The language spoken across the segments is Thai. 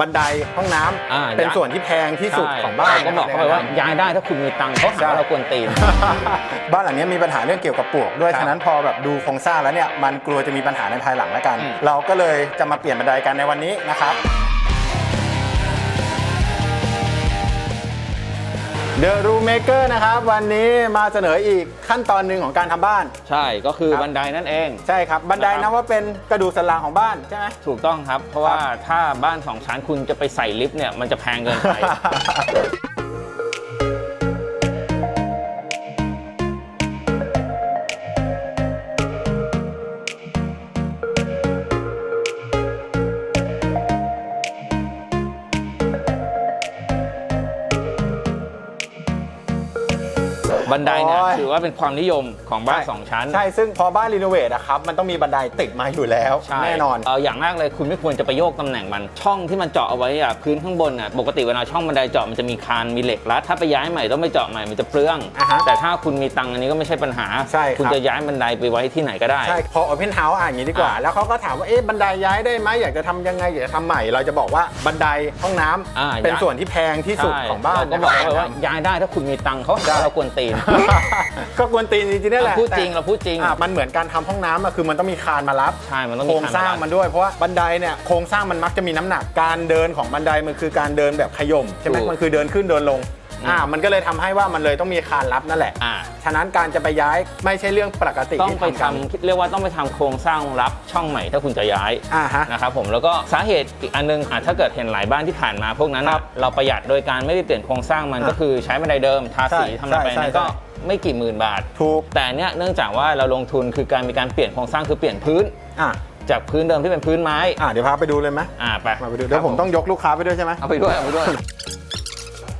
บันไดห้องน้ำอ่าเป็นส่วนที่แพงที่สุดใช่ของบ้านก็บอกเขาไปว่าย้ายได้ถ้าคุณมีตังค์เขาหาว่าเรากวนตีน บ้านหลังนี้มีปัญหาเรื่องเกี่ยวกับปลวกด้วยครับฉะนั้นพอแบบดูโครงสร้างแล้วเนี่ยมันกลัวจะมีปัญหาในภายหลังแล้วกัน อืม เราก็เลยจะมาเปลี่ยนบันไดกันในวันนี้นะครับ The Room Maker นะครับ วันนี้มาเสนออีกขั้นตอนหนึ่งของการทำบ้าน ใช่ก็คือครับ บันไดนั่นเอง ใช่ครับ บันไดนะครับ นับว่าเป็นกระดูกสันหลังของบ้านใช่ไหม ถูกต้องครับ เพราะว่าถ้าบ้านสองชั้นคุณจะไปใส่ลิฟต์เนี่ยมันจะแพงเกินไป นไดเนี่ยโอ้ย ถือว่าเป็นความนิยมของบ้านสองชั้นใช่ ซึ่งพอบ้านรีโนเวทอะครับ มันต้องมีบันไดติดมาอยู่แล้ว ใช่แน่นอน เอออย่างแรกเลยคุณไม่ควรจะไปโยกตำแหน่งมัน ช่องที่มันเจาะเอาไว้อะพื้นข้างบนอะปกติเวลาช่องบันไดเจาะมันจะมีคานมีเหล็กรัดถ้าไปย้ายใหม่ต้องไปเจาะใหม่มันจะเปลือง อ่าฮะแต่ถ้าคุณมีตังค์อันนี้ก็ไม่ใช่ปัญหา ใช่ครับ คุณจะย้ายบันไดไปไว้ที่ไหนก็ได้ ใช่ พอ Open House อ่านอย่างนี้ดีกว่า อ่าแล้วเขาก็ถามว่า เอ๊ะ บันไดย้ายได้ไหม อยากจะทำยังไง อยากจะทำใหม่ เราจะบอกว่าบันไดห้องน้ำอ่าเป็นย้าย ส่วนที่แพงที่สุดใช่ของบ้านเราก็บอกเขาไปว่านะครับย้ายได้ถ้าคุณมีตังค์เขาหาว่าเรากวนตีนก็กวนตีนจริงๆนั่นแหละพูดจริงแต่เราพูดจริง อะมันเหมือนการทำห้องน้ำอะคือมันต้องมีคานมารับใช่มันต้องโคมีรงสร้างคมันด้วยเพราะว่าบันไดเนี่ยโครงสร้างมันมักจะมีน้ำหนักการเดินของบันไดมันคือการเดินแบบขย่มใช่ไหมถูก มันคือเดินขึ้นเดินลง อืมอ่ามันก็เลยทำให้ว่ามันเลยต้องมีคานรับนั่นแหละ อ่า ฉะนั้นการจะไปย้ายไม่ใช่เรื่องปกติต้องไปที่ทำกันเรียกว่าต้องไปทำโครงสร้างรับช่องใหม่ถ้าคุณจะย้ายอ่าฮะ นะครับผมแล้วก็สาเหตุอีกอันนึงอะถ้าเกิดเห็นหลายบ้านที่ผ่านมาพวกนั้นครัอะบเราประหยัดโดยการไม่ได้เปลี่ยนโครงสร้างมันอะก็คือใช้บันไดเดิมทาสีใช่ทำอะไรไปใช่นั่นใช่ก็ไม่กี่หมื่นบาท ถูกแต่เนี้ยเนื่องจากว่าเราลงทุนคือการมีการเปลี่ยนโครงสร้างคือเปลี่ยนพื้น อะจากพื้นเดิมที่เป็นพื้นไม้อะเดี๋ยวพาไปดูเลยไหมอ่าไปมาไปดูเดี๋ยวผมต้องยกลูกค้าไปด้วยใช่ไหม เอาไปด้วยเอาไปด้วย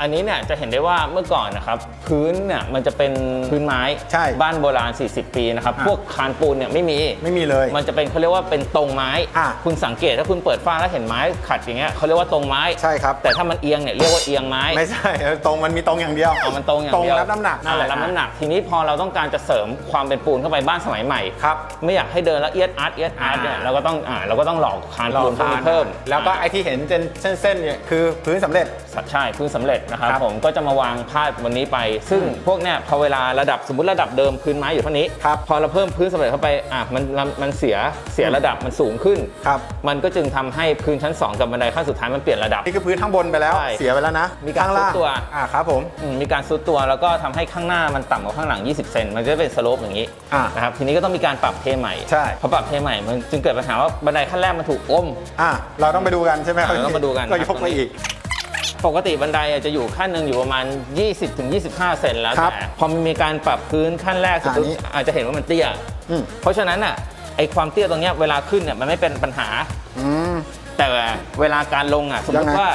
อันนี้เนี่ยจะเห็นได้ว่าเมื่อก่อนนะครับพื้นเนี่ยมันจะเป็นพื้นไม้ใช่บ้านโบราณ 40 ปีนะครับอะพวกคานปูนเนี่ยไม่มีไม่มีเลย มันจะเป็นเขาเรียกว่าเป็นตรงไม้ อะคุณสังเกตถ้าคุณเปิดฝ้าแล้วเห็นไม้ขัดอย่างเงี้ยเขาเรียกว่าตรงไม้ใช่ครับ แต่ถ้ามันเอียงเนี่ยเรียกว่าเอียงไม้ไม่ใช่เออตรงมันมีตรงอย่างเดียวเอามันตรงอย่างตรงเดียวรับน้ำหนักนั่นแหละอ่ารับน้ำหนักทีนี้พอเราต้องการจะเสริมความเป็นปูนเข้าไปบ้านสมัยใหม่ครับไม่อยากให้เดินแล้วเอียดอาร์ตเอียดอาร์ตเนี่ยอ่าเราก็ต้องอ่าเราก็ต้องหลอกคานปูนคานเพิ่ม แล้วก็ไอที่เห็นเป็นเส้นๆเนี่ยคือพื้นสำเร็จ ใช่พื้นสำเร็จนะครับครับผมก็จะมาวางพาดวันนี้ไป ซึ่งพวกเนี้ยพอเวลาระดับสมมติระดับเดิมพื้นไม้อยู่เท่านี้ครับพอเราเพิ่มพื้นสำเร็จเข้าไปอะมันมันมันเสียเสียระดับมันสูงขึ้นครับมันก็จึงทำให้พื้นชั้น 2 กับบันไดขั้นสุดท้ายมันเปลี่ยนระดับนี่คือพื้นข้างบนไปแล้วใช่เสียไปแล้วนะมีการข้างล่างซุดตัวอ่าครับผมอืมมีการซุดตัวแล้วก็ทำให้ข้างหน้ามันต่ำกว่าข้างหลัง 20 เซนมันจะเป็นสโลปอย่างนี้อ่านะครับทีนี้ก็ต้องมีการปรับเทใหม่ใช่พอปรับเทใหม่มันจึงเกิดปัญหาว่าบันไดขั้นแรกมันถูกอมอ่าเราต้องไปดูกันใช่ไหมอ่าเราต้องมาดูกันก็ยครักบไปอีก ปกติบันไดอะจะอยู่ขั้นหนึ่งอยู่ประมาณ 20-25 เซนแล้วครับแต่พอมันมีการปรับพื้นขั้นแรกเสร็จปุ๊บอันนี้อาจจะเห็นว่ามันเตี้ย อืม เพราะฉะนั้นอะไอความเตี้ยตรงเนี้ยเวลาขึ้นเนี่ยมันไม่เป็นปัญหา อืม แต่เวลาการลงอะสมมยังติไงว่า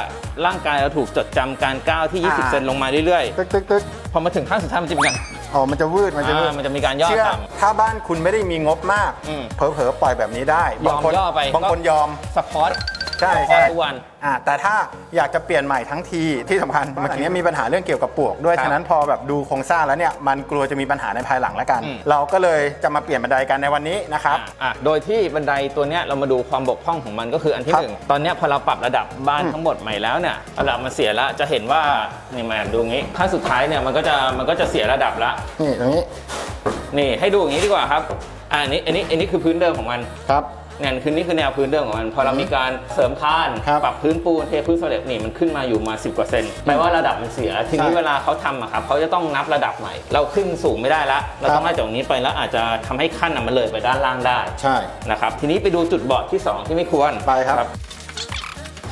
ร่างกายเราถูกจดจำการก้าวที่ 20 อ่า เซนลงมาเรื่อยตึกตึกตึกๆ พอมาถึงขั้นสุดท้ายมันจะมีการอ๋อมันจะวืดมันจะวืดอ่ามันจะมีการย่อเชื่อต่ำถ้าบ้านคุณไม่ได้มีงบมาก อืมเผลอๆปล่อยแบบนี้ได้ยอมบางคนย่อไปบางคนยอมสปอร์ต ใช่สปอใช่ร์ตทุกวันอ่าแต่ถ้าอยากจะเปลี่ยนใหม่ทั้งทีที่สำคัญเมื่อกี้นี้มีปัญหาเรื่องเกี่ยวกับปลวกด้วยครับฉะนั้นพอแบบดูโครงสร้างแล้วเนี่ยมันกลัวจะมีปัญหาในภายหลังแล้วกันอืมเราก็เลยจะมาเปลี่ยนบันไดกันในวันนี้นะครับอะอะโดยที่บันไดตัวเนี้ยเรามาดูความบกพร่องของมันก็คืออันที่ครับหนึ่งตอนเนี้ยพอเราปรับระดับบ้านอืมทั้งหมดใหม่แล้วเนี่ยระดับมันเสียแล้วจะเห็นว่านี่มาดูงี้ขั้นสุดท้ายเนี่ยมันก็จะมันก็จะเสียระดับละนี่ตรงนี้นี่ให้ดูอย่างนี้ดีกว่าครับอะอันนี้อันนี้อันนี้คือพื้นเดิมของมันครับ เนี่ยคือนี่คือแนวพื้นเดิมของมันพอเรามีการเสริมคานครับปรับพื้นปูนเทพื้นสำเร็จนี่มันขึ้นมาอยู่มา 10กว่าเซนแปลว่าระดับมันเสีย ทีนี้ใช่เวลาเขาทำอะครับเขาจะต้องนับระดับใหม่ เราขึ้นสูงไม่ได้ละเราต้องครับ ไล่จากตรงนี้ไปแล้วอาจจะทำให้ขั้นอะมันเลยไปด้านล่างได้ใช่ นะครับทีนี้ไปดูจุดบอดที่2ที่ไม่ควรไปครับ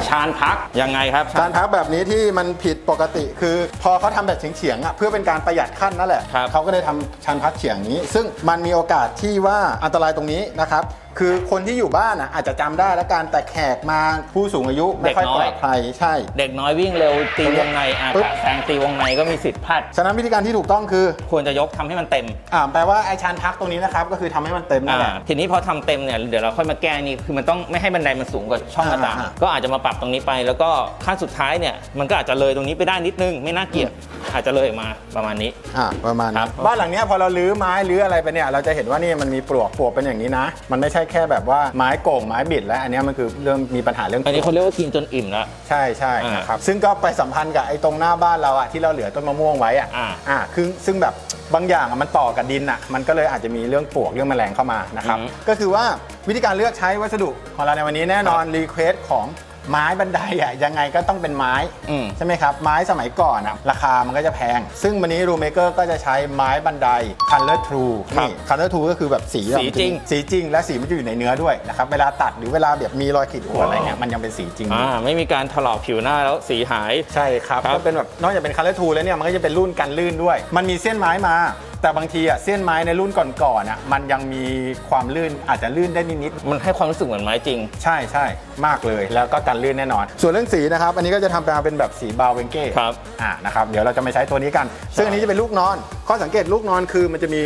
ชานพักยังไงครับ การพักแบบนี้ที่มันผิดปกติคือ พอเขาทำแบบเฉียงๆอะเพื่อเป็นการประหยัดขั้นนั่นแหละครับเขาก็เลยทำชันพักเฉียงนี้ ซึ่งมันมีโอกาสที่ว่าอันตรายตรงนี้นะครับ คือคนที่อยู่บ้านอะอาจจะจำได้แล้วกันแต่แขกมาผู้สูงอายุไม่ค่อยปลอดภัยใช่ เด็กน้อยวิ่งเร็วตีวงในอาปึ๊บ กาศแซงตีวงในก็มีสิทธิ์พลาดฉะนั้นวิธีการที่ถูกต้องคือควรจะยกทำให้มันเต็มอ่าแปลว่าไอชันพักตรงนี้นะครับก็คือทำให้มันเต็มนั่นแหละ อ่าทีนี้พอทำเต็มเนี่ยเดี๋ยวเราค่อยมาแก้นี่คือมันต้องไม่ให้บันไดมันสูงกว่าช่องหน้าต่างอ่าอ่าก็อาจจะมาปรับตรงนี้ไป แล้วก็ขั้นสุดท้ายเนี่ยมันก็อาจจะเลยตรงนี้ไปได้นิดนึงไม่น่าเกลียดอาจจะเลยมาประมาณนี้ อ่าประมาณครันั้บนบ้านหลังเนี้ยพอเราลื้อไม้ลื้ออะไรไปเนี่ยเราจะเห็นว่านี่มันมีปลวกปลวกเป็นอย่างนี้นะ มันไม่ใช่แค่แบบว่าไม้โก่งไม้บิด แล้วอันเนี้ยมันคือเริ่มมีปัญหาเรื่องอันนี้เขาเรียกว่ากินจนอิ่มแล้วใช่ใช่อ่านะครับซึ่งก็ไปสัมพันธ์กับไอ้ตรงหน้าบ้านเราอะที่เราเหลือต้นมะม่วงไว้อะอ่าอ่าคือซึ่งแบบบางอย่างอะมันต่อกับดินอะมันก็เลยอาจจะมีเรื่องปลวกเรื่องแมลงเข้ามานะครับอืมก็คือว่าวิธีการเลือกใช้วัสดุของเราในวันนี้แน่นอนรีเควสของ ไม้บันไดอะยังไงก็ต้องเป็นไม้ อืม ใช่ไหมครับ ไม้สมัยก่อนอะราคามันก็จะแพง ซึ่งวันนี้รูเมเกอร์ก็จะใช้ไม้บันได Color True ครับนี่ Color True ก็คือแบบสีสีจริง สีจริง และสีมันจะอยู่ในเนื้อด้วยนะครับ เวลาตัดหรือเวลาแบบมีรอยขีดข่วนอะไรเงี้ยมันยังเป็นสีจริงอยู่ อ่าไม่มีการถลอกผิวหน้าแล้วสีหาย ใช่ครับครับก็เป็นแบบนอกจากเป็นคัลเลอร์ทูแล้วเนี่ยมันก็จะเป็นรุ่นกันลื่นด้วย มันมีเส้นไม้มา แต่บางทีอะเส้นไม้ในรุ่นก่อนๆอะมันยังมีความลื่นอาจจะลื่นได้นิดมันให้ความรู้สึกเหมือนไม้จริง ๆใช่ใช่มากเลยแล้วก็กันลื่นแน่นอน ส่วนเรื่องสีนะครับ อันนี้ก็จะทำมาเป็นแบบสีบาวเวนเก้ครับ อ่านะครับเดี๋ยวเราจะมาใช้ตัวนี้กัน ซึ่งอันนี้จะเป็นลูกนอน ข้อสังเกตลูกนอนคือมันจะมี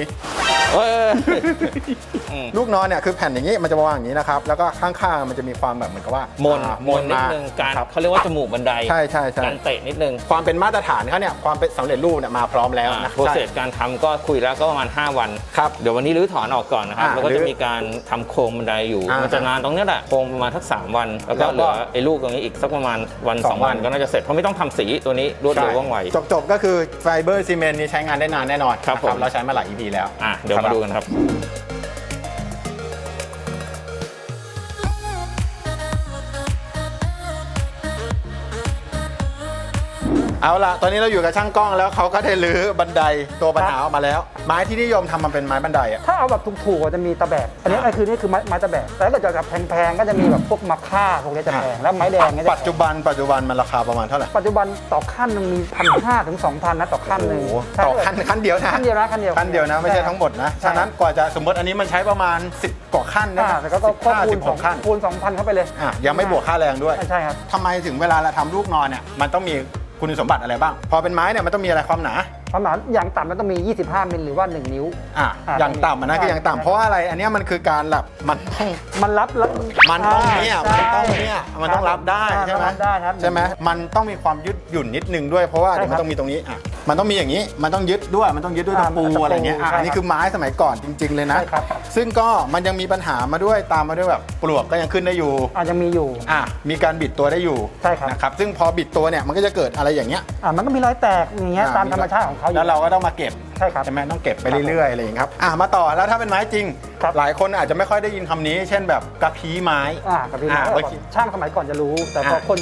เอ้ยอืม ลูกนอนเนี่ยคือแผ่นอย่างนี้มันจะวางอย่างนี้นะครับ แล้วก็ข้างๆมันจะมีความแบบเหมือนกับว่ามนอ่ามนนิดนึงการคบเขาเรียกว่าจมูกบันไดใช่ใช่ใช่การเตะนิดนึงความเป็นมาตรฐานเขาเนี่ยความเป็นสำเร็จรูปเนี่ยมาพร้อมแล้วนะโปรเซสการทำก็คุยแล้วก็ประมาณ 5 วัน ครับเดี๋ยววันนี้รื้อถอนออกก่อนนะครับ อ่าแล้วก็จะรื้อมีการทำโครงบันไดอยู่ อ่ามัมันจะนานตรงเนี้ยแหละโครงประมาณทัก 3 วัน แล้วก็แล้วก็เหลือไอ้ลูกตรงนี้อีกสักประมาณวัน สองวัวันก็น่าจะเสร็จเพราะไม่ต้องทำสีตัวนี้รวดเร็วว่องไว จบๆก็คือไฟเบอร์ซีเมนต์นี่ใช้งานได้นานแน่นอนครับนะผมเราใช้มาหลาย EP แล้ว อะเดี๋ยวมาดูกันครับ เอาล่ะตอนนี้เราอยู่กับช่างกล้องแล้วเขาก็ได้รื้อบันไดตัวปัญหาออกมาแล้ว ไม้ที่นิยมทำมันเป็นไม้บันไดอะ ถ้าเอาแบบถูกๆก็จะมีตะแบก อันนี้อ่าไอ้คือนี่คือไม้ไม้ตะแบกแต่ถ้าเกิดจะแบบแพงๆก็จะมีแบบพวกมะค่าพวกนี้จะแพง แล้วไม้แดงเนี่ยจะปัจจุบันปัจจุบันมันราคาประมาณเท่าไหร่ ปัจจุบันต่อขั้นหนึงมีพันห้าถึงสองพันนะต่อขั้นหนึ่งโอ้โหใช่ต่อขั้นขั้นเดียวนะขั้นเดียวนะขั้นเดียวขั้นเดียวนะ ไม่ใช่ทั้งหมดนะใช่ ฉะนั้นกว่าจะสมมติอันนี้มันใช้ประมาณ 10 กว่าขั้นนะอ่าแต่ก็ก็สิบห้าคูสิณบสหองกขั้นคูณสองพันเข้าไปเลยอะยังไม่บวกค่าแรงด้วยใช่ครับ ทำไมถึงเวลาเราทำลูกนอนเนี่ยมันต้องมี คุณสมบัติอะไรบ้าง พอเป็นไม้เนี่ยมันต้องมีอะไรความหนา ความหนาอย่างต่ำมันต้องมี 25 มิลหรือว่า 1 นิ้ว อะอ่าอย่างต่ำอะนะใช่คืออย่างใช่ต่ำเพราะว่าอะไรอันเนี้ยมันคือการแบบมันต้อง มันรับรับมันต้องเนี่ยใช่มันต้องเนี่ยมันต้องรับได้อ่าใช่ไหมรับได้ครับใช่ไหมมันต้องมีความยืดหยุ่นนิดนึงด้วยเพราะว่าใช่เดี๋ยวมันครับต้องมีตรงนี้อะ มันต้องมีอย่างนี้ มันต้องยึดด้วย มันต้องยึดด้วยตะอ่าปูตะปูอะไรเงี้ยอะใช่อันนี้ครับคือไม้สมัยก่อนจริง ๆ เลยนะ ใช่ครับ ซึ่งก็มันยังมีปัญหามาด้วยตามมาด้วยแบบปลวกก็ยังขึ้นได้อยู่ อาจจะมีอยู่ อะมีการบิดตัวได้อยู่ใช่ครับ นะครับ ซึ่งพอบิดตัวเนี่ยมันก็จะเกิดอะไรอย่างเงี้ยอ่ามันก็มีรอยแตกอย่างเงี้ยอ่าตามธรรมชาติของเขาอยู่ แล้วเราก็ต้องมาเก็บ ใช่ครับใช่ไหมต้องเก็บไปเรื่อยๆอะไรอย่างเงี้ยครับอะมาต่อแล้วถ้าเป็นไม้จริง ครับ หลายคนอาจจะไม่ค่อยได้ยินคำนี้ เช่นแบบกระพี้ไม้ อ่ากับพี่อ่าน้องเมื่อกี้ช่างสมัยก่อนจะรู้ แต่พออ่าคน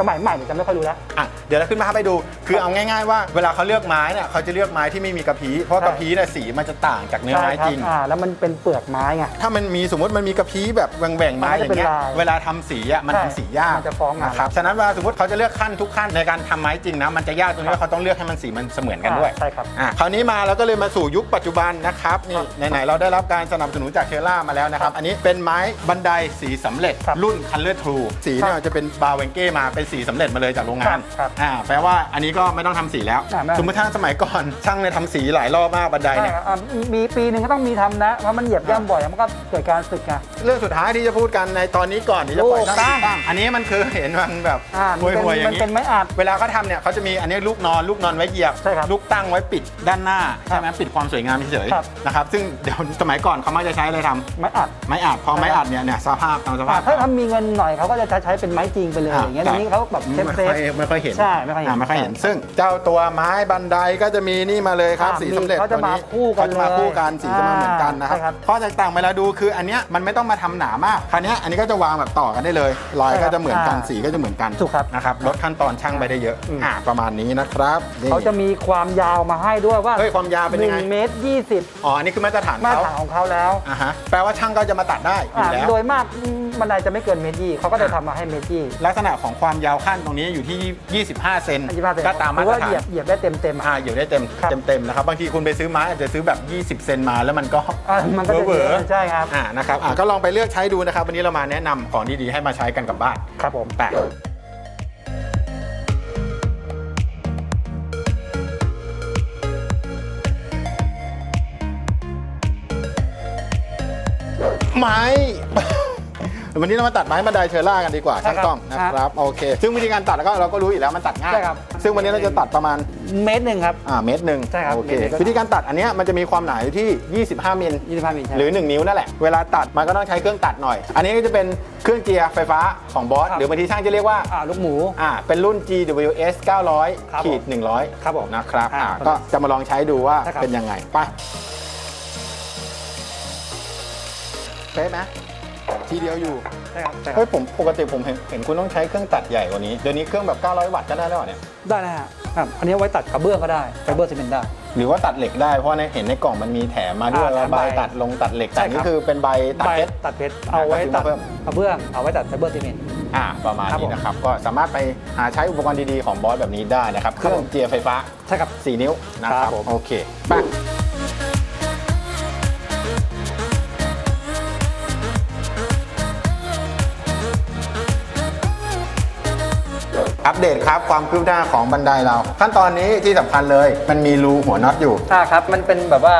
สมัยใหม่เนี่ยจะไม่ค่อยรู้แล้ว อะเดี๋ยวเราขึ้นมาให้ดู คือเอาง่ายๆว่าเวลาเขาเลือกไม้เนี่ยเขาจะเลือกไม้ที่ไม่มีกระพี้เพราะใช่ กระพี้เนี่ยสีมันจะต่างจากเนื้อไม้ใช่คบจริง อ่าแล้วมันเป็นเปลือกไม้ไง ถ้ามันมีสมมติมันมีกระพี้แบบแหว่งๆไม้อย่างเงี้ยมันก็จะเป็นลายเวลาทำสีอะมันใช่ทำสียากมันจะฟ้องงานนะครับฉะนั้นเวลาสมมติเขาจะเลือกขั้นทุกขั้นในการทำไม้จริงนะมันจะยากตรงที่ว่าเขาต้องเลือกให้มันสีมันเสมือนกันด้วย อ่าใช่ครับ อะคราวนี้มาเราก็เลยมาสู่ยุคปัจจุบันนะครับนี่ไหนๆเราได้รับการสนับสนุนจากเชล่ามาแล้วนะครับ อันนี้เป็นไม้บันไดสีสำเร็จครับรุ่น Color True สีเนี่ยจะเป็นบาเวนเก้มาเป็นสีสำเร็จมาเลยจากโรงงานครับอ่าแปลว่าอันนี้ก็ไม่ต้องทำสีแล้วอ่าไม่สมมติถ้าสมัยก่อนช่างเนี่ยทำสีหลายรอบมากบันไดใช่เนี่ยครับอ่ามีปีหนึ่งก็ต้องมีทำนะเพราะมันเหยียบย่ำบ่อยมันก็เกิดการสึกไงเรื่องสุดท้ายที่จะพูดกันในตอนนี้ก่อนที่จะปล่อยลูกช่างตั้งตั้งอันนี้มันคือเห็นมันแบบอ่าห่มันวยๆอย่างเป็นมันนี้เป็นไม้อัดเวลาเขาทำเนี่ยเขาจะมีอันนี้ลูกนอนลูกนอนไว้เหยียบใช่ครับลูกตั้งไว้ปิดด้านหน้าใช่ไหมปิดความสวยงามเฉยครับ ๆนะครับซึ่งเดี๋ยวสมัยก่อนเขามักจะใช้อะไรทำไม้อัด ไม้อัดพอไม้อัดเนี่ยเนี่ยสภาพตามสอ่าภาพ ถ้าถ้ามีเงินหน่อยเขาก็จะใช้เป็นไม้จริงไปเลยอย่างเงี้ยทีนี้เขาแบบเซฟไม่เซค่ฟอยไม่ค่อยเห็นใช่ไม่ค่อยเห็นาไม่ค่อยเห็น ซึ่งเจ้าตัวไม้บันไดก็จะมีนี่มาเลยครับ อ่าสีสำเร็จเขาจะตัวนี้มาคู่กันเขาจะมาคู่กันเลยสีจะมาเหมือนกันนะคใช่ครัรับบข้อแตกต่างเวลาดูคืออันเนี้ยมันไม่ต้องมาทำหนามากคราวเนี้ยอันนี้ก็จะวางแบบต่อกันได้เลยรอยใช่ครัก็บจะเหมือนกันอ่าสีก็จะเหมือนกันถูกครับ นะครับลดขั้นตอนช่างไปได้เยอะอืมอ่าประมาณนี้นะครับนี่ เขาจะมีความยาวมาให้ด้วยว่าเฮ้ยความยาวเป็นยังไง 1เมตรยี่สิบอ๋อ อันนี้คือมาตรฐานมาตรเขาฐานของเขาแล้วอ่าฮะ แปลว่าช่างก็จะมาตัดได้ออ่ายู่แล้ว โดยมากบันไดจะไม่เกินเมตรยี่เขาก็จะทำมาให้เมตรยี่ลักษณะของความยาวขั้นตรงนี้อยู่ที่ 25 เซนอันที่ว่าเต็มก็ตามหมารือตรว่าฐาเหยียนบเหยียบได้เต็มเต็มๆอ่าอยู่ได้เต็มครับ เต็มเต็มนะครับ บางทีคุณไปซื้อไม้อาจจะซื้อแบบ 20 เซนมาแล้วมันก็อ่ามันก็จะเวอร์เยอะใช่ครับ อ่านะครับอ่าก็ลองไปเลือกใช้ดูนะครับ วันนี้เรามาแนะนำของดีๆให้มาใช้กันกับบ้านครับผมแต่ ไม้ วันนี้เรามาตัดไม้บันไดเชอร่ากันดีกว่าใช่ช่างครับกล้องนะครับโอเค ซึ่งวิธีการตัดแล้วก็เราก็รู้อยู่แล้วมันตัดง่าย ใช่ครับ ซึ่งวันนี้เราจะตัดประมาณเมตรหนึ่งครับ อ่าเมตรหนึ่งใช่ครับโอเคเมตรหนึ่ง วิธีการตัดอันเนี้ยมันจะมีความหนาอยู่ที่ 25 มิล25มิลใช่ หรือ 1 นิ้วนั่นแหละ เวลาตัดมันก็ต้องใช้เครื่องตัดหน่อย อันนี้ก็จะเป็นเครื่องเจียร์ไฟฟ้าของบอส ครับ หรือบางทีช่างจะเรียกว่า อ่าลูกหมู อ่า เป็นรุ่น GWS ครับ900ขีดผม100ครับผมนะครับอ่าอ่าก็จะมาลองใช้ดูว่าใช่ครับ เป็นยังไง ไป ป๊ะไหมทีเดียวอยู่ ใช่ครับใช่ครัเฮ้บยผมปกติผมเห็นเห็นคุณต้องใช้เครื่องตัดใหญ่กว่านี้ เดี๋ยวนี้เครื่องแบบ 900 วัตต์ก็ได้แล้วเหรอเนี่ย ได้นะฮะครับอันนี้ไว้ตัดกระเบื้องก็ได้ไฟเบอร์ซีเมนต์ได้ หรือว่าตัดเหล็กได้เพราะในเห็นในกล่องมันมีแถมมาด้วยอ่าว่าแถมใบใบตัดลงตัดเหล็กใช่แต่ครับ นี่คือเป็นใบตัดใบเพชร ตัดเพชรเอาไว้ตัดก็ซื้อมาเพิ่มกระเบื้องเอาไว้ตัดไฟเบอร์ซีเมนต์ อ่าประมาณครับนี้ผมนะครับ ก็สามารถไปหาใช้อุปกรณ์ดีๆของบอสแบบนี้ได้นะครับ เคครับรื่องผม เจียร์ไฟฟ้า ใช่ครับ 4 นิ้วนะคครัรับบผม โอเคไป อัปเดตครับความคืบหน้าของบันไดเรา ขั้นตอนนี้ที่สำคัญเลย มันมีรูหัวน็อตอยู่อ่าครับ มันเป็นแบบว่า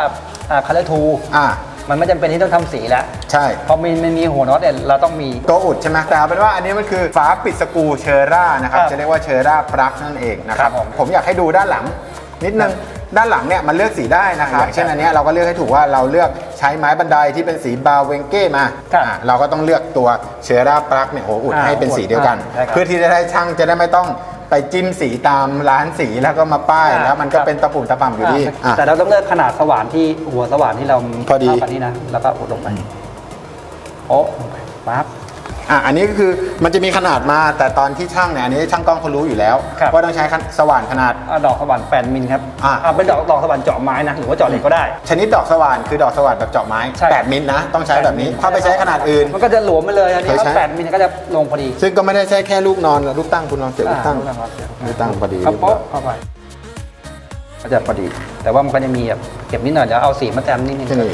อ่าคัลเลอร์ทูอ่ามันไม่จำเป็นที่ต้องทำสีแล้ว ใช่พอมีมันมีหัวน็อตเนี่ยเราต้องมีตัวอุดใช่ไหมแต่เอาเป็นว่าอันนี้มันคือฝาปิดสกรูเชอร่านะครับครับจะเรียกว่าเชอร่าปลั๊กนั่นเองนะคครัรับบผมผมอยากให้ดูด้านหลังนิดนึง ด้านหลังเนี่ยมันเลือกสีได้นะครับครับเช่นอันเนี้ยเราก็เลือกให้ถูกว่าเราเลือกใช้ไม้บันไดที่เป็นสีบาเวงเก้มาครับอะเราก็ต้องเลือกตัวเชอร่าปลั๊กเนี่ยหัวอุดอ่าให้เป็นสีเดียวกันใช่ครับ เพื่อที่จะได้ช่างจะได้ไม่ต้องไปจิ้มสีตามร้านสีแล้วก็มาป้ายอ่าแล้วมันก็ครับเป็นตะปุ่มตะป่ำอยู่ดีอ่าอะ แต่เราต้องเลือกขนาดสว่านที่หัวสว่านที่เราพอดี เท่ากันนี่นะ แล้วก็อุดลงไปโอ้ลงไปปั๊บ อะอันนี้ก็คือมันจะมีขนาดมาแต่ตอนที่ช่างเนี่ยอันนี้ช่างกล้องเขารู้อยู่แล้วครับ ว่าต้องใช้ขนาดสว่านขนาด อ่าดอกสว่าน8มิลครับอ่า อ่าเป็นดอกดอกสว่านเจาะไม้นะหรือว่าเจาะเหล็กก็ได้ ชนิดดอกสว่านคือดอกสว่านแบบเจาะไม้ใช่ 8มิลนะต้องใช้แบบนี้ถ้าไปใช้ขนาดอื่น มันก็จะหลวมไปเลยอันนี้เคยก็ใช้ แปดมิลก็จะลงพอดีซึ่งก็ไม่ได้ใช่แค่ลูกนอนกับลูกตั้งคุณลองเสียบลูกตั้งอ่าครับลูกตั้งพอดีครับโป๊ะเข้าไปก็จะพอดี แต่ว่ามันก็จะมีแบบเก็บนิดหน่อยเดี๋ยวเอาสีมาแต้มนิดนึงที่นี่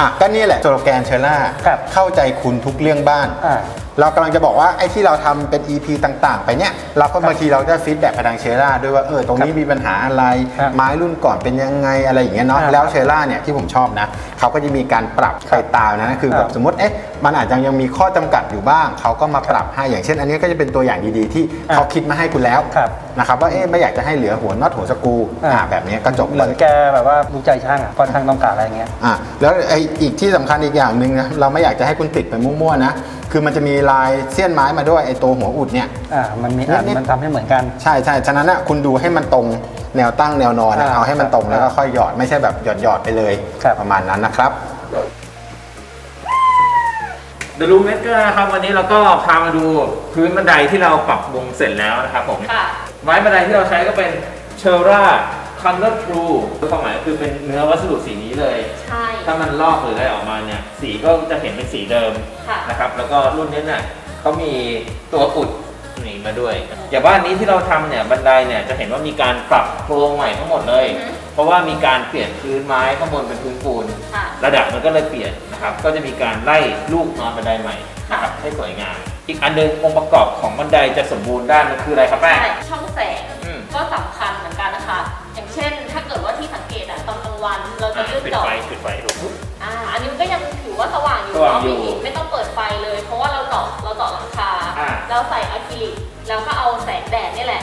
อะก็นี่แหละสโลแกนเชอร่าครับ เข้าใจคุณทุกเรื่องบ้าน อ่า เรากำลังจะบอกว่าไอ้ที่เราทำเป็น EP ต่างๆ ไปเนี่ยเราก็บางทีเราจะฟีดแบ็กไปทางเชอร่าด้วยว่าเออตรงนี้มีปัญหาอะไร ครับไม้รุ่นก่อนเป็นยังไงอะไรอย่างเงี้ยเนาะครับแล้วเชอร่าเนี่ยที่ผมชอบนะเขาก็จะมีการปรับไปตามนะคือคแบรับบสมมติเอ๊ะมันอาจจะยังมีข้อจำกัดอยู่บ้าง เขาก็มาปรับให้อย่างเช่น อันนี้ก็จะเป็นตัวอย่างดีๆ ที่อ่าเขาคิดมาให้คุณแล้วครับนะครับว่าเอ๊ะไม่อยากจะให้เหลือหัวน็อตหัวสกรูอ่า อ่าแบบนี้ก็จบเหเลมือนย แกแบบว่ารู้ใจช่างอะเพราะช่างต้องการอะไรอย่างเงี้ย อะแล้วไอ้อีกที่สำคัญอีกอย่างหนึ่งนะเราไม่อยากจะให้คุณติดไปมั่วๆนะ คือมันจะมีลายเสี้ยนไม้มาด้วยไอ้ตัวหัวอุดเนี่ย อ่ามันมีอ่านนิดๆ มันทำให้เหมือนกัน ใช่ใช่ฉะนั้นนะคุณดูให้มันตรงแนวตั้งแนวนอนนะอ่าเอาให้มันตรงครับแล้วก็ค่อยหยอดไม่ใช่แบบหยอดหยอดๆไปเลยครับ ประมาณนั้นนะครับ เดลูเมเกอร์นะครับวันนี้เราก็พามาดูพื้นบันไดที่เราปรับวงเสร็จแล้วนะครับผมค่ะ ไม้บันไดที่เราใช้ก็เป็นเชลรา คันเลอร์ทรูความหมายก็คือเป็นเนื้อวัสดุสีนี้เลย ใช่ ถ้ามันลอกหรืออะไรออกมาเนี่ย สีก็จะเห็นเป็นสีเดิมค่ะนะครับ แล้วก็รุ่นนี้เนี่ยเขามีตัวอุดหนีมาด้วย อย่างบ้านนี้ที่เราทำเนี่ยบันไดเนี่ยจะเห็นว่ามีการปรับโครงใหม่ทั้งหมดเลย อือฮึเพราะว่ามีการเปลี่ยนพื้นไม้ข้างบนเป็นพื้นปูน ค่ะ ระดับมันก็เลยเปลี่ยนนะครับ ก็จะมีการไล่ลูกนอนบันไดใหม่นะครับให้สวยงาม อีกอันหนึงองค์ประกอบของบันไดจะสมบูรณ์ด้านมันคืออะไรครับแป้งใช่ ช่องแสง ปิดเจาะไฟปิดไฟดูอ่าอันนี้มันก็ยังถือว่าสว่างอยู่สว่างเนาะอยู่พี่หญิงไม่ต้องเปิดไฟเลย เพราะว่าเราเจาะเราเจาะหลังคา อ่าเราใส่อะคริลิกแล้วก็เอาแสงแดดนี่แหละ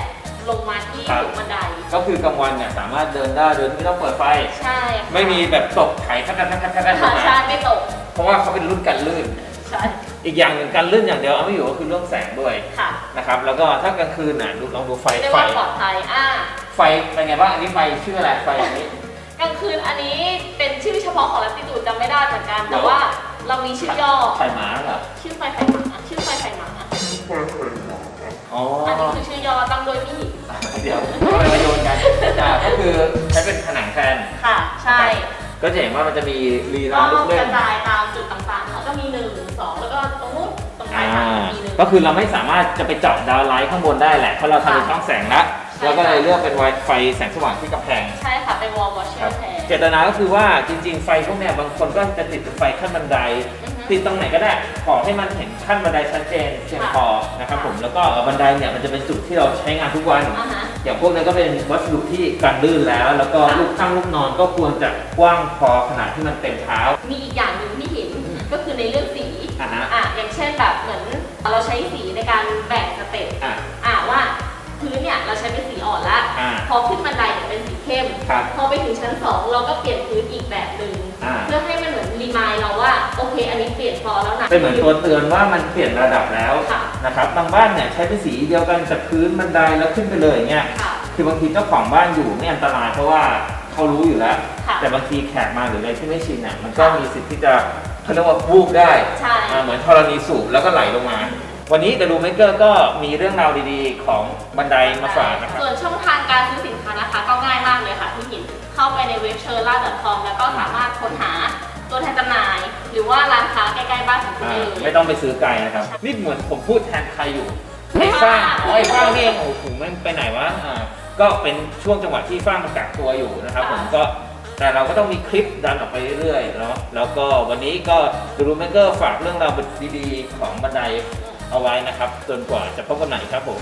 ลงมาที่ครับถุงบันไดก็คือกลางวันเนี่ยสามารถเดินได้โดยที่ไม่ต้องเปิดไฟ ใช่ค่ะไม่มีแบบตกไถทักทักทักทักทักทักค่ะใช่ไม่ตกเพราะว่าเขาเป็นรุ่นกันลื่น ใช่อีกอย่างหนึ่งการลื่นอย่างเดียวเอาไม่อยู่ก็คือเรื่องแสงด้วยค่ะนะครับ แล้วก็ถ้ากลางคืนน่ะดูลองดูไฟเรียกไฟว่าปลอดภัยอ่าไฟเป็นไงบ้างอันนี้ไฟชื่ออะไรไฟอันนี้ กลางคืนอันนี้เป็นชื่อเฉพาะของลัติจูดจำไม่ได้เหมือนกัน แต่ว่าเรามีชื่อย่อ ไฟหมาเหรอชื่อไฟไฟหมาชื่อไฟไฟหมาอ๋ออันนี้คือชื่อย่อตั้งโดยพี่หญิงเดี๋ยวเอาไปโยนกันอ่าก็คือใช้เป็นผนังแทนค่ะ ใช่ก็จะเห็นว่ามันจะมีรีก็ลาลูกกเล่ระนจายตามจุดต่างๆ แล้วก็มีหนึ่งสองแล้วก็ตรงนู้นตรงปลาอ่ายทางมีหนึ่งก็คือเราไม่สามารถจะไปเจาะดาวไลท์ข้างบนได้แหละเพราะเราทำเป็นช่องแสงแล้วใช่เราก็เลยเลือกเป็นไฟแสงสว่างที่กำแพง จตนาก็คือว่าจริง ๆ ไฟพวกเนี้ยบางคนก็จะติดเป็นไฟขั้นบันไดอือฮึติดตรงไหนก็ได้ ขอให้มันเห็นขั้นบันไดชัดเจนเพียงพอนะครับผมแล้วก็บันไดเนี่ยมันจะเป็นจุดที่เราใช้งานทุกวัน อ่าฮะ อย่างพวกนี้ก็เป็นวัสดุที่กันลื่นแล้ว แล้วก็ค่ะลูกข้างลูกนอนก็ควรจะกว้างพอขนาดที่มันเต็มเท้า มีอีกอย่างหนึ่งที่เห็นอืมกก็คือในเรื่องสีอ่าฮะ อะอย่างเช่นแบบเหมือนเราใช้สีในการแบ่งสเต็ปอะ อะว่า พื้นเนี่ยเราใช้เป็นสีอ่อนละอ่าพอขึ้นบันไดเนี่ยเป็นสีเข้ม ครับพอไปถึงชั้นสองเราก็เปลี่ยนพื้นอีกแบบหนึ่งอ่า เพื่อให้มันเหมือนรีมายเราว่าโอเค อันนี้เปลี่ยนพอแล้วนะ เป็นเหมือนตัวเตือนว่ามันเปลี่ยนระดับแล้วค่ะ นะครับบางบ้านเนี่ยใช้เป็นสีเดียวกันจากพื้นบันไดแล้วขึ้นไปเลยอย่างเงี้ยค่ะ คือบางทีเจ้าของบ้านอยู่ไม่อันตรายเพราะว่าเขารู้อยู่แล้ว ค่ะแต่บางทีแขกมาหรืออะไรที่ไม่ชินเนี่ยมันก็มีสิทธิ์ที่จะเขาเรียกว่าวูบได้ใช่ อ่าเหมือนธรณีสูบแล้วก็ไหลลงมา วันนี้ The Room Maker ก็มีเรื่องราวดีๆ ของบันไดมาฝากนะครับ ส่วนช่องทางการซื้อสินค้านะคะ ก็ง่ายมากเลยค่ะพี่หิน เข้าไปในเว็บเชอร์ล่า .com แล้วก็สามารถค้นหาตัวแทนจำหน่าย หรือว่าร้านค้าใกล้ๆบ้านของคุณอ่าได้เลย ไม่ต้องไปซื้อไกลนะครับ นี่เหมือนผมพูดแทนใครอยู่ไอ้ฟ้างอ๋อไอ้ฟ้างนี่เองโอ้โหแม่งไปไหนวะอ่าก็เป็นช่วงจังหวะที่ฟ้างมันกักตัวอยู่นะครับผมก็แต่เราก็ต้องมีคลิปดันออกไปเรื่อยๆเนาะแล้วก็วันนี้ก็ดูรูเมเกอร์ฝากเรื่องราวดีๆของบันได เอาไว้นะครับจนกว่าจะพบกันใหม่ครับผม